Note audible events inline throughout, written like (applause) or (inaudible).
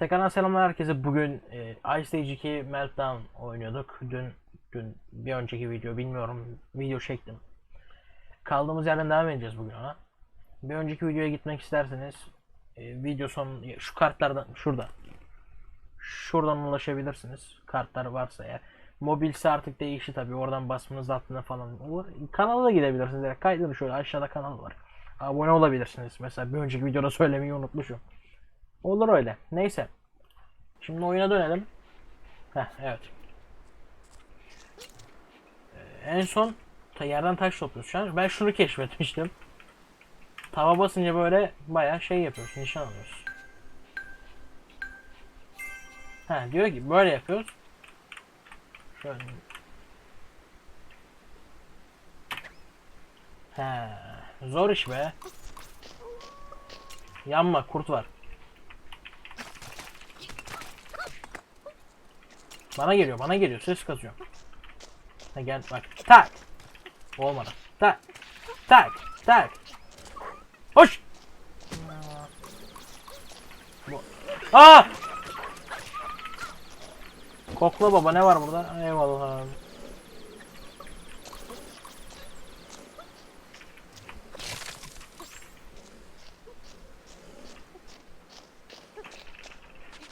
Tekrardan selamlar herkese. Bugün e, Ice Age 2 Meltdown oynuyorduk. Dün dün bir önceki video bilmiyorum video çektim. Kaldığımız yerden devam edeceğiz bugün ona. Bir önceki videoya gitmek isterseniz e, video son şu kartlardan şurada. Şuradan ulaşabilirsiniz. Kartlar varsa eğer. Mobilse artık değişti tabi. Oradan basmanız altına falan olur. Kanala da gidebilirsiniz. Direkt kaydını şöyle aşağıda kanal var. Abone olabilirsiniz. Mesela bir önceki videoda söylemeyi unutmuşum. Olur öyle. Neyse. Şimdi oyuna dönelim. Heh, evet. Ee, en son ta yerden taş topluyoruz şu an. Ben şunu keşfetmiştim. Tava basınca böyle bayağı şey yapıyoruz. Nişan alıyoruz. Ha diyor ki böyle yapıyoruz. Şöyle. He, zor iş be. Yanma kurt var. Bana geliyor, bana geliyor. Ses kasıyor. Ha gel bak. Tak. Olmadı. Tak. Tak. Tak. Hoş. Aa! Kokla baba ne var burada? Eyvallah abi.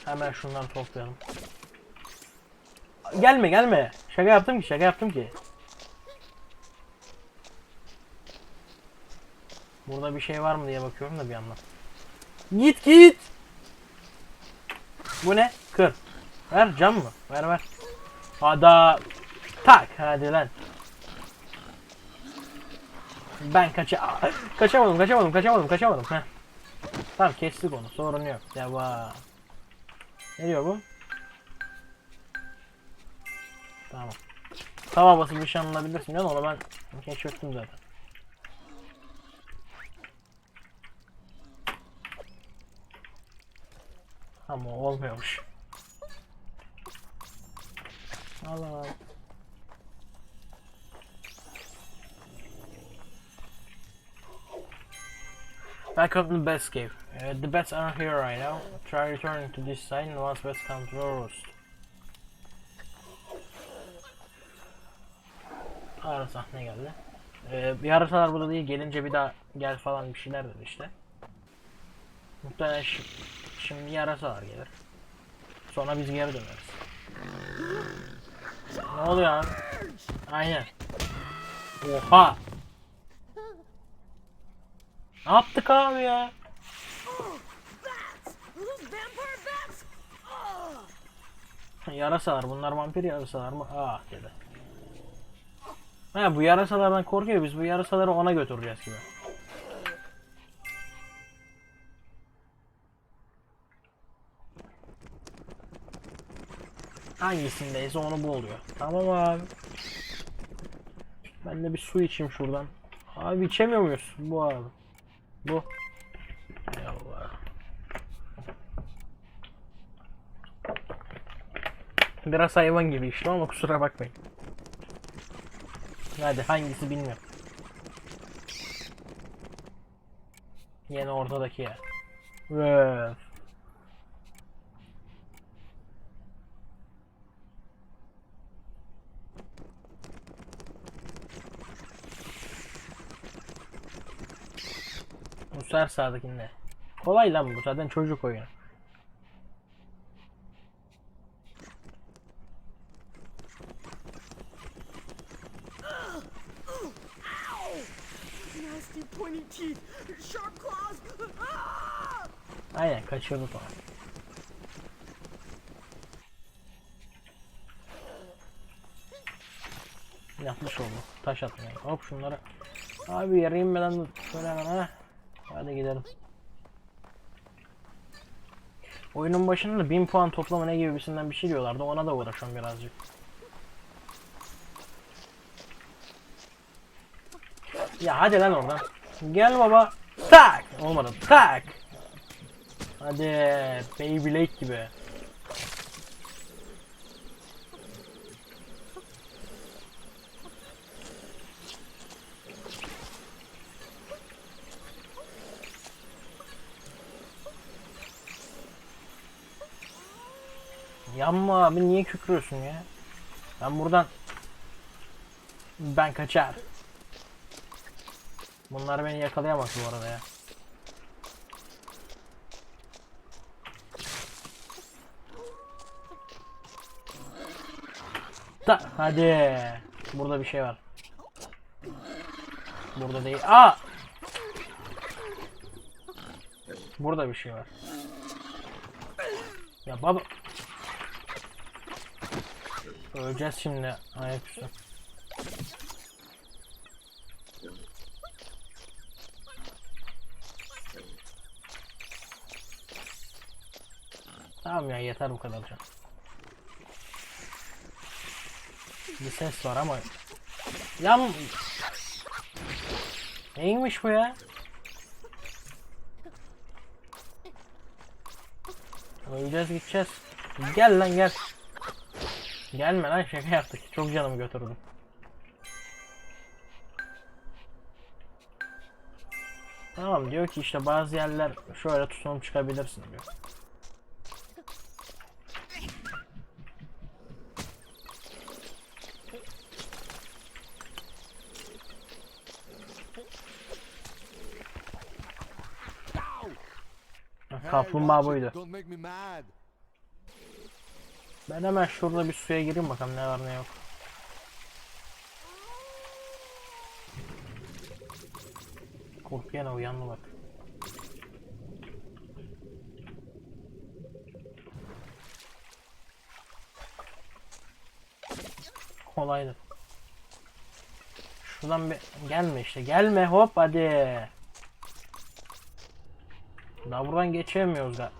Hemen şunları toplayalım. Gelme gelme. Şaka yaptım ki şaka yaptım ki. Burada bir şey var mı diye bakıyorum da bir yandan. Git git. Bu ne? Kır. Ver cam mı? Ver ver. Hadi. Tak hadi lan. Ben kaça kaçamadım kaçamadım kaçamadım kaçamadım. Heh. Tamam kestik onu sorun yok. Devam. Ne diyor bu? Tamam. Tava basıp nişanlanabilirsin ya onu ben keşfettim zaten. Ama olmuyormuş. Al al. Back up the best cave. Uh, the bats aren't here right now. Try returning to this side once bats come to roost. Ara sahne geldi. Ee, bir arasalar burada değil gelince bir daha gel falan bir şeyler dedi işte. Muhtemelen şi- şimdi yarasalar gelir. Sonra biz geri döneriz. Ne oluyor abi? Aynen. Oha! Ne yaptık abi ya? Yarasalar bunlar vampir yarasalar mı? Ah dedi. Ha bu yarasalardan korkuyor biz bu yarasaları ona götüreceğiz gibi. Hangisindeyse onu bu oluyor. Tamam abi. Ben de bir su içeyim şuradan. Abi içemiyor muyuz? Bu abi. Bu. Allah. Biraz hayvan gibi işte ama kusura bakmayın. Hadi hangisi bilmiyorum. Yine ortadaki yer. Öf. Bu ser sağdakinde. Kolay lan bu zaten çocuk oyunu. Nasty pointy teeth! Sharp claws! Ah! Aynen kaçırdık onu. Yapmış oldu. Taş atmaya. Hop şunları. Abi yere inmeden şöyle hemen ha. Hadi gidelim. Oyunun başında da 1000 puan toplama ne gibisinden bir şey diyorlardı. Ona da uğraşıyorum birazcık. Ya hadi lan oradan. Gel baba. Tak. Olmadı. Tak. Hadi Beyblade gibi. Yanma abi niye kükrüyorsun ya? Ben buradan ben kaçar. Bunlar beni yakalayamaz bu arada ya. Da hadi. Burada bir şey var. Burada değil. Aa! Burada bir şey var. Ya baba. Öleceğiz şimdi ayaküstü. Tamam ya yeter bu kadar can. Bir ses var ama Yan Neymiş bu ya? Öleceğiz gideceğiz. Gel lan gel. Gelme lan şaka yaptık. Çok canımı götürdüm. Tamam diyor ki işte bazı yerler şöyle tutunup çıkabilirsin diyor. Kaplumbağa buydu. Ben hemen şurada bir suya gireyim bakalım ne var ne yok. Korku yine uyandı bak. Kolaydı. Şuradan bir gelme işte gelme hop hadi. Daha buradan geçemiyoruz galiba.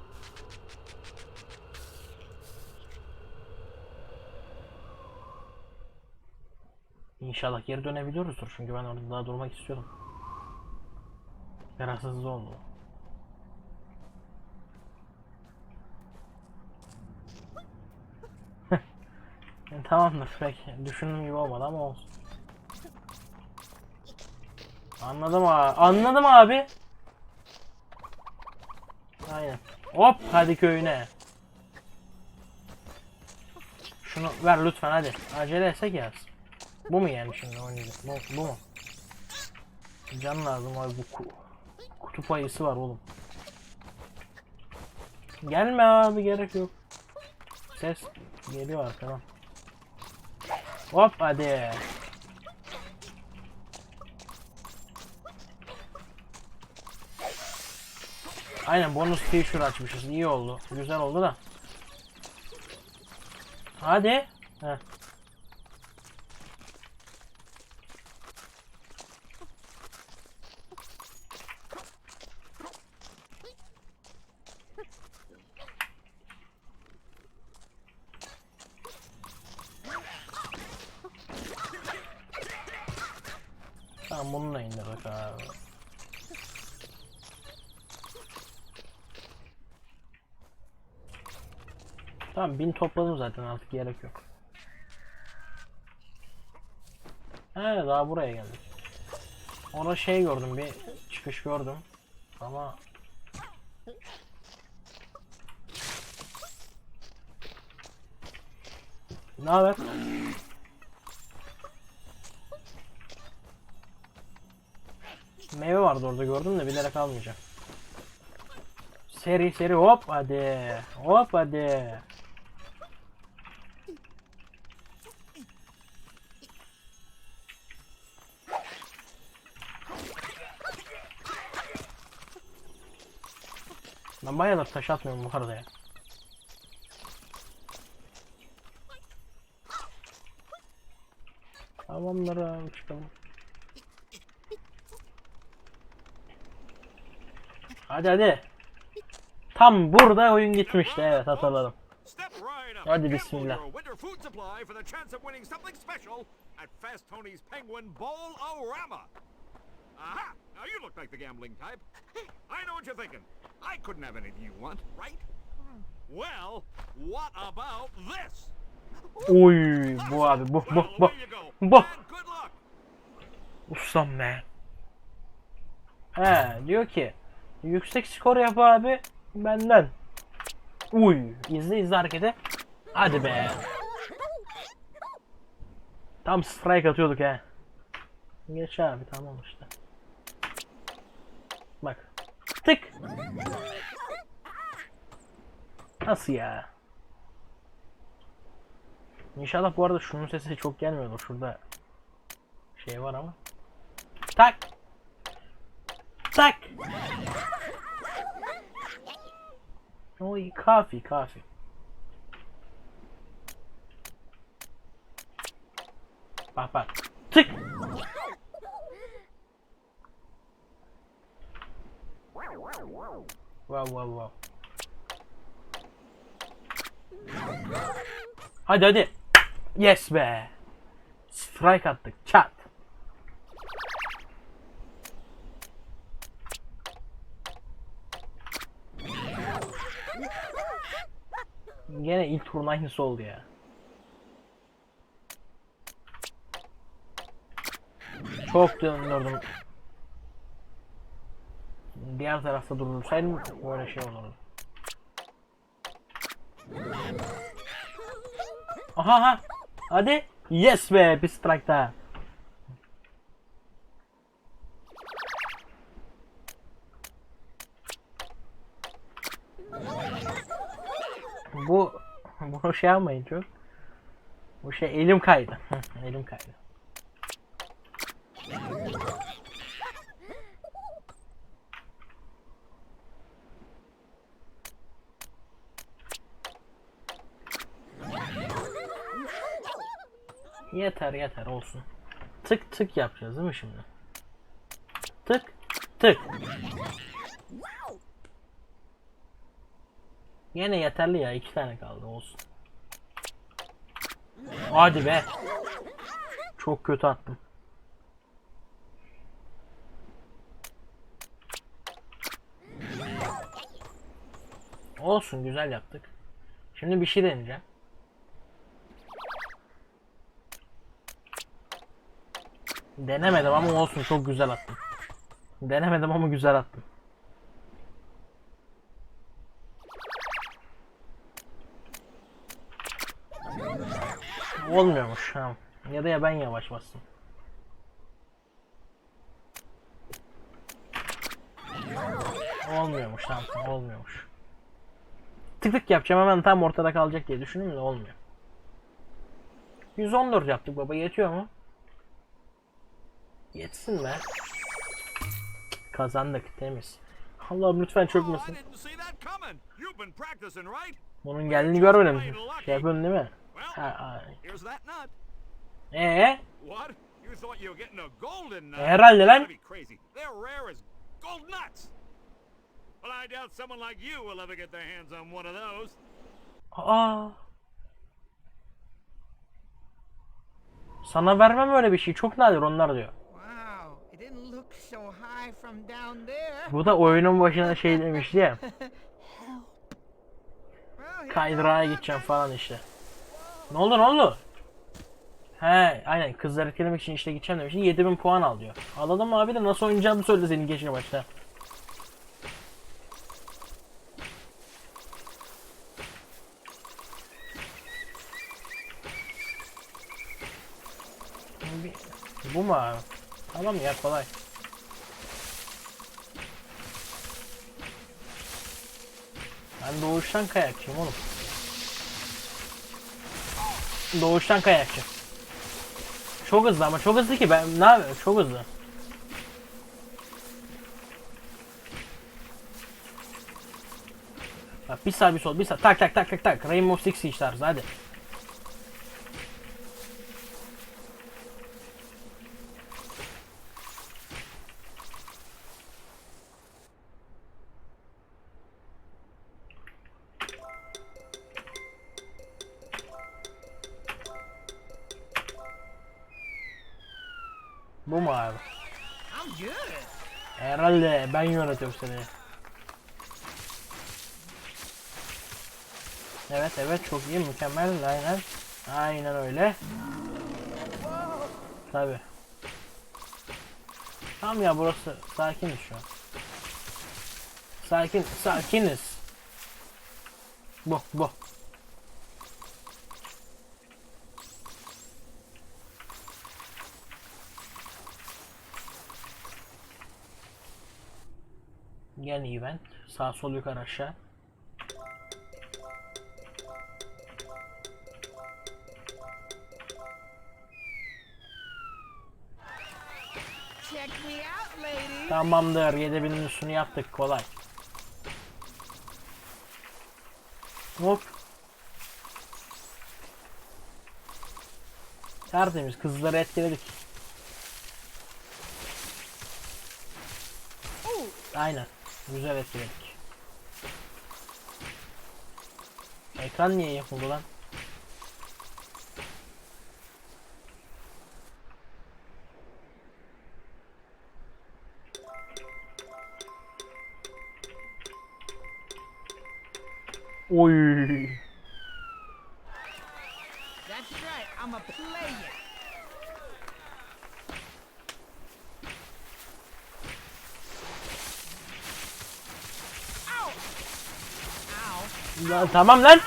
İnşallah geri dönebiliyoruzdur çünkü ben orada daha durmak istiyorum. Hızlı oldu. (laughs) Yani tamamdır peki. Düşündüğüm gibi olmadı ama olsun. Anladım abi. Anladım abi. Aynen. Hop hadi köyüne. Şunu ver lütfen hadi. Acele etsek yaz. Bu mu yani şimdi oynayacak? Bu, bu mu? Can lazım abi bu ku kutup ayısı var oğlum. Gelme abi gerek yok. Ses geliyor arkadan. Hop hadi. Aynen bonus feature açmışız. İyi oldu. Güzel oldu da. Hadi. Heh. Tamam bunu da indirdik abi. Tamam bin topladım zaten artık gerek yok. He daha buraya geldik. Orada şey gördüm bir çıkış gördüm. Ama Ne haber? Meyve vardı orada gördüm de bilerek almayacağım. Seri seri hop hadi. Hop hadi. Ben bayağıdır taş atmıyorum bu arada ya. Tamamdır abi çıkalım. Hadi hadi. Tam burada oyun gitmişti evet hatırladım. Hadi bismillah. Aha! Now you look like the gambling type. I know what you're thinking. I couldn't have anything you want, right? Well, what about this? Uy bu abi bu bu bu. Bu. Ustam be. He diyor ki yüksek skor yap abi benden. Uy izle izle hareketi. Hadi be. Tam strike atıyorduk he. Geç abi tamam işte. Bak. Tık. Nasıl ya? İnşallah bu arada şunun sesi çok gelmiyordur. Şurada şey var ama. Tak. Tak. Oy kafi kafi. Bak bak. Tık. Wow wow wow. Hadi hadi. Yes be. Strike attık. Çat. Gene ilk turun aynısı oldu ya. Çok döndürdüm. Diğer tarafta durursaydım böyle şey olurdu. Aha ha. Hadi. Yes be bir strike daha. Bu bunu şey yapmayın çok. Bu şey elim kaydı. (laughs) elim kaydı. Yeter yeter olsun. Tık tık yapacağız değil mi şimdi? Tık tık. Yine yeterli ya iki tane kaldı olsun. Hadi be. Çok kötü attım. Olsun güzel yaptık. Şimdi bir şey deneyeceğim. Denemedim ama olsun çok güzel attım. Denemedim ama güzel attım. Olmuyormuş. Ha. Ya da ya ben yavaş bastım. Olmuyormuş tamam olmuyormuş. Tık tık yapacağım hemen tam ortada kalacak diye düşündüm de olmuyor. 114 yaptık baba yetiyor mu? Yetsin be. Kazandık temiz. Allah'ım lütfen çökmesin. Bunun geldiğini görmedim. Şey yapıyorsun değil mi? Ha. Ee? Golden nut? Herhalde lan. Aa. Sana vermem öyle bir şey. Çok nadir onlar diyor. Bu da oyunun başına şey demişti ya. (laughs) Kaydırağa gideceğim falan işte. Ne oldu ne oldu? He aynen kızları etkilemek için işte gideceğim demişti. 7000 puan al diyor. Alalım abi de nasıl oynayacağımı söyle senin geçen başta. Bu mu abi? Tamam ya kolay. Ben doğuştan kayakçıyım oğlum. Doğuştan kayakçı. Çok hızlı ama çok hızlı ki ben ne yapıyorum çok hızlı. Bak bir sağ bir sol bir sağ tak tak tak tak tak Rainbow Six Siege tarzı hadi. Herhalde ben yönetiyorum seni. Evet evet çok iyi mükemmel aynen. Aynen öyle. Tabi. Tamam ya burası sakiniz şu an. Sakin sakiniz. Bu bu. Gel event. Sağ sol yukarı aşağı. Tamamdır. 7000'in üstünü yaptık. Kolay. Hop. Tertemiz. Kızları etkiledik. Aynen. Güzel etkiledik. Ekran niye yapıldı lan? Oy. That's right, I'm a player. Lan tamam lan.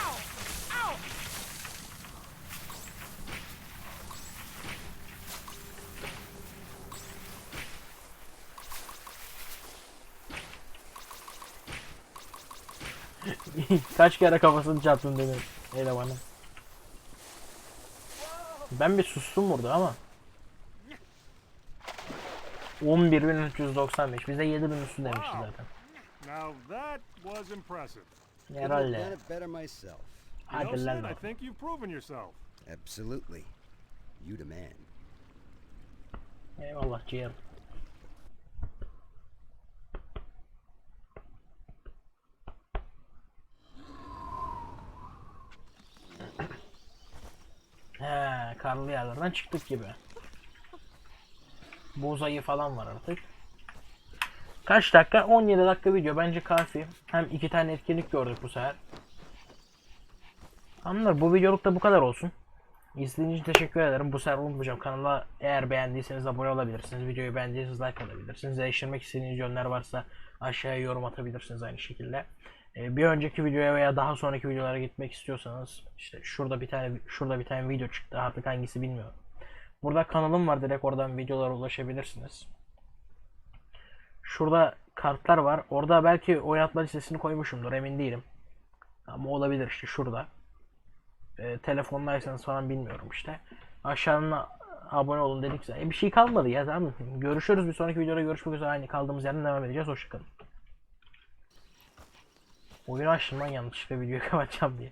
(laughs) Kaç kere kafasını çarptın dedim elemanı. Ben bir sustum burada ama. 11.395 bize 7.000 üstü demişti zaten. Now that was impressive. Couldn't have done Herhalde. it better myself. You know, Hadi Sid, lan. I think you've proven yourself. Absolutely. You the man. Eyvallah ciğerim. He, karlı yerlerden çıktık gibi. Boz ayı falan var artık. Kaç dakika? 17 dakika video. Bence kafi. Hem iki tane etkinlik gördük bu sefer. Tamamdır. Bu videoluk da bu kadar olsun. İzlediğiniz için teşekkür ederim. Bu sefer unutmayacağım. Kanala eğer beğendiyseniz abone olabilirsiniz. Videoyu beğendiyseniz like atabilirsiniz. Değiştirmek istediğiniz yönler varsa aşağıya yorum atabilirsiniz aynı şekilde. Ee, bir önceki videoya veya daha sonraki videolara gitmek istiyorsanız işte şurada bir tane şurada bir tane video çıktı. Artık hangisi bilmiyorum. Burada kanalım var. Direkt oradan videolara ulaşabilirsiniz. Şurada kartlar var. Orada belki oynatma listesini koymuşumdur. Emin değilim. Ama olabilir işte şurada e, telefondaysanız falan bilmiyorum işte. Aşağıdan abone olun dedik zaten. E, bir şey kalmadı ya tamam? Görüşürüz bir sonraki videoda görüşmek üzere. Aynı kaldığımız yerden devam edeceğiz. Hoşçakalın. Oyunu açtım lan yanlışlıkla videoyu (laughs) kapatacağım diye.